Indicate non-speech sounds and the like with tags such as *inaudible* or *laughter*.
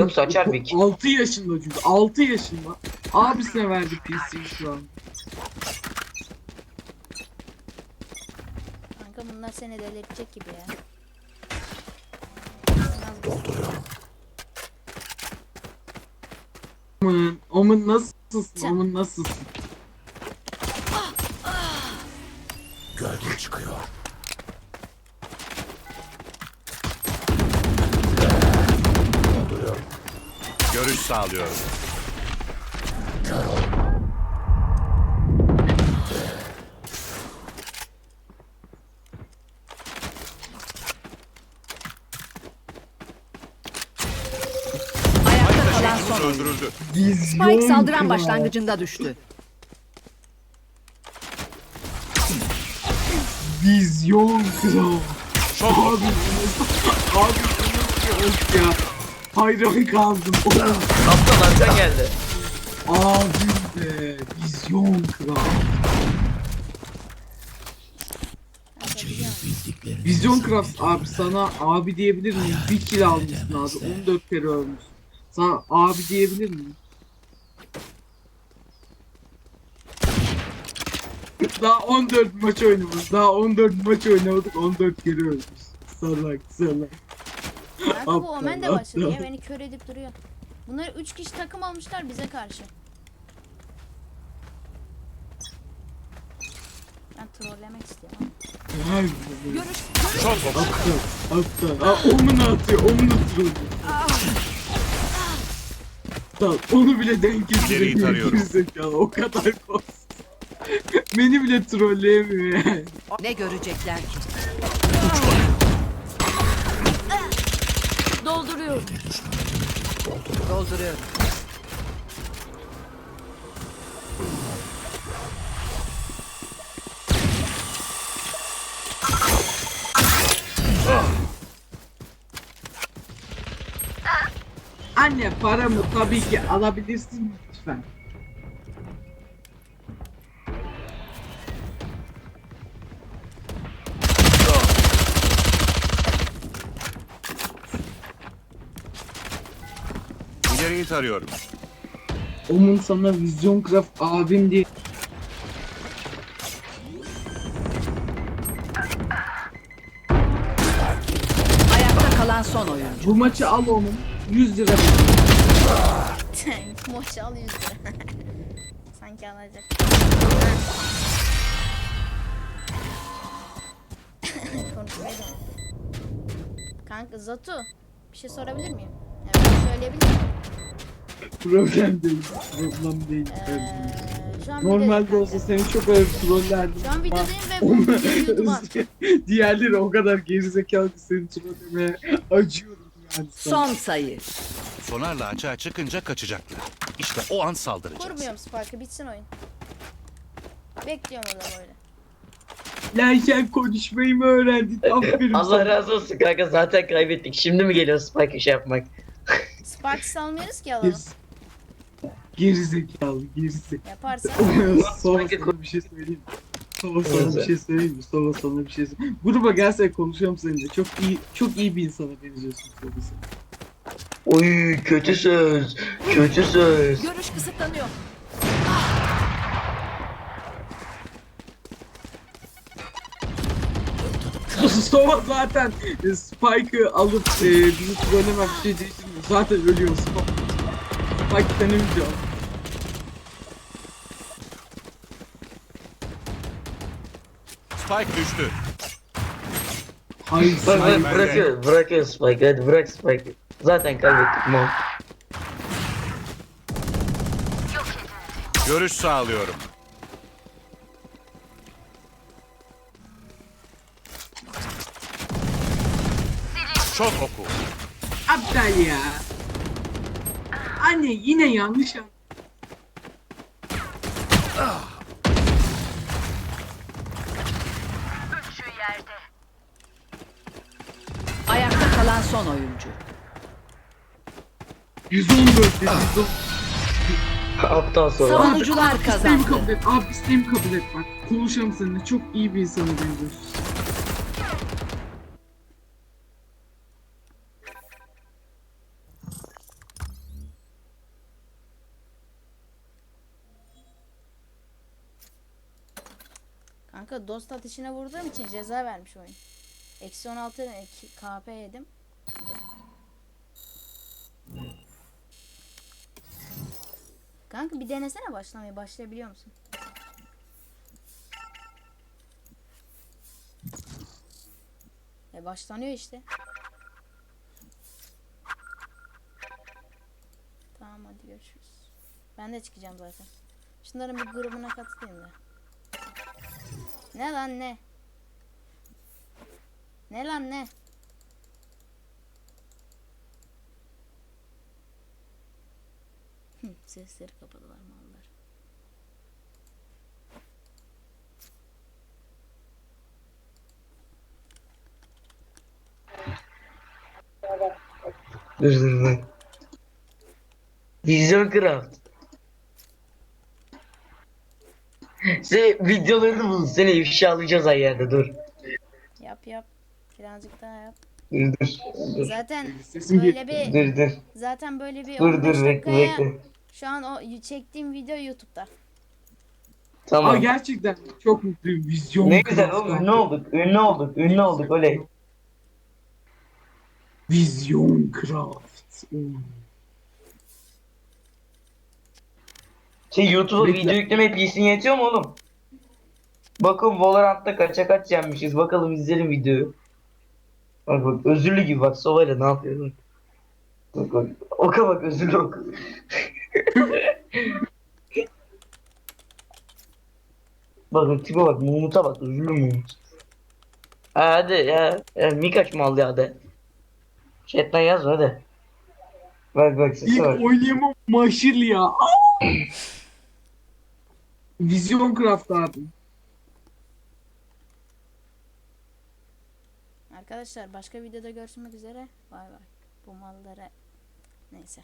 Yoksa açar bir 6 yaşında çünkü 6 yaşında. Abisine verdi PC'yi şu an. Kanka bunlar seni delirtecek gibi ya. Aman, aman nasılsın? Aman nasılsın? Gölge çıkıyor. Görüş sağlıyorum. Ayakta kalan Taşıyıcımız son oyuncu. öldürüldü. Vizyon Spike saldıran başlangıcında düştü. Vizyon kral. Şok Abi abi nasıl ya? Hayran kaldım. Oğlum, Kaptan arka geldi. Abim be. Vizyon kral. Vizyon Craft abi sana abi diyebilir miyim? Bir kill almışsın abi. 14 kere ölmüşsün. Sana abi diyebilir miyim? Daha 14 maç oynamış. Daha 14 maç oynamadık. 14 kere ölmüş. Salak salak. Kanka bu Aptal, Omen de başladı ya aptal. beni kör edip duruyor. Bunlar 3 kişi takım almışlar bize karşı. Ben trollemek istiyorum ama. Vay be. Aptal. Aptal. Aa, omunu atıyor. Omunu trollüyor. Tamam, onu bile denk İleriyi getiriyor. tarıyorum. Gerizekalı, O kadar kos. Beni bile trolleyemiyor yani. Ne görecekler ki? Dolduruyorum. Dolduruyorum. Anne paramı tabii ki alabilirsin lütfen. İleriyi tarıyorum. Onun sana Vizyon Craft abim diye Ayakta kalan son oyuncu. bu maçı al onun 100 lira. Boş al 100 lira. *laughs* Sanki alacak. *laughs* Unuttum. Kanka Zatu bir şey sorabilir miyim? Evet? Problem değil. Problem değil. Ee, şu an Normalde videodayım olsa kanka. seni çok ağır trollerdim. Şu an videodayım ve bu videoyu YouTube'a atacağım. *laughs* Diğerleri o kadar gerizekalı ki seni trollemeye acıyorum yani sana. Son sayı. Sonarla açığa çıkınca kaçacaklar. İşte o an saldıracağız. Kurmuyorum Spark'ı bitsin oyun. Bekliyorum orada böyle. Lan sen konuşmayı mı öğrendin? *laughs* Aferin Allah sana. razı olsun kanka zaten kaybettik. Şimdi mi geliyor Spike iş yapmak? Spark salmıyoruz ki alalım. Geriz- Gerizekalı, gerizekalı. Yaparsan *laughs* Sova sana bir şey söyleyeyim? Sova sana bir şey söyleyeyim mi? Sova sana bir şey söyleyeyim Gruba gelsene konuşalım seninle. Çok iyi, çok iyi bir insana benziyorsun Sova sen. Oy kötü söz. Kötü söz. Görüş kısıtlanıyor. *laughs* Sova zaten e, Spike'ı alıp e, bizi trollemem bir şey değiştirmiyor. Zaten ölüyor Sova. Spike denemeyeceğim. Spike düştü. Hayır, Bak hayır. bak bırakıyor. Bırakıyor Spike. Hadi bırak Spike. Zaten kaybettik mal. Görüş sağlıyorum. Şok oku. Aptal ya. Anne yine yanlış an. Ayakta kalan son oyuncu. 114 dedi, 114. Aptal sonra. Savunucular İsteğimi kazandı. kabul et. Abi isteğimi kabul et bak. Konuşalım seninle. Çok iyi bir insana benziyorsun. Kanka dost ateşine vurduğum için ceza vermiş oyun. Eksi 16 KP yedim. Kanka bir denesene başlamayı. Başlayabiliyor musun? E başlanıyor işte. Tamam hadi görüşürüz. Ben de çıkacağım zaten. Şunların bir grubuna katılayım da. Ne lan ne? Ne lan ne? Sesleri kapadılar mallar. Dur dur dur. Vizyon Craft. Sen videolarını bul. Seni ifşa alacağız ay yerde dur. Yap yap. Birazcık daha yap. Dur dur. Dur Zaten Sesim böyle bir dur. dur. zaten böyle bir Dur 15 dur bekle dakikaya bekle. şu an o çektiğim video YouTube'da. Aa Tamam. gerçekten çok mutluyum. Vizyon Ne güzel oğlum ünlü olduk. Ünlü olduk. Ünlü olduk oley. Vizyon Craft. Hmm. Şey YouTube'a Bekle. video yükleme PC'nin yetiyor mu oğlum? Bakın Valorant'ta kaça kaç yenmişiz. Bakalım izleyelim videoyu. Bak bak özürlü gibi bak Sova'yla ne yapıyorum. Bak bak. Oka bak özürlü oka. *laughs* Bakın tipe bak Mumut'a bak özürlü Mumut. Ha, hadi ya. ya Mikaç mal ya hadi. Chatten yaz hadi. Bak bak sesi İlk bak. oynayamam maşirli ya. *laughs* Vizyon Craft abi. Arkadaşlar başka videoda görüşmek üzere. Bay bay. Bu mallara neyse.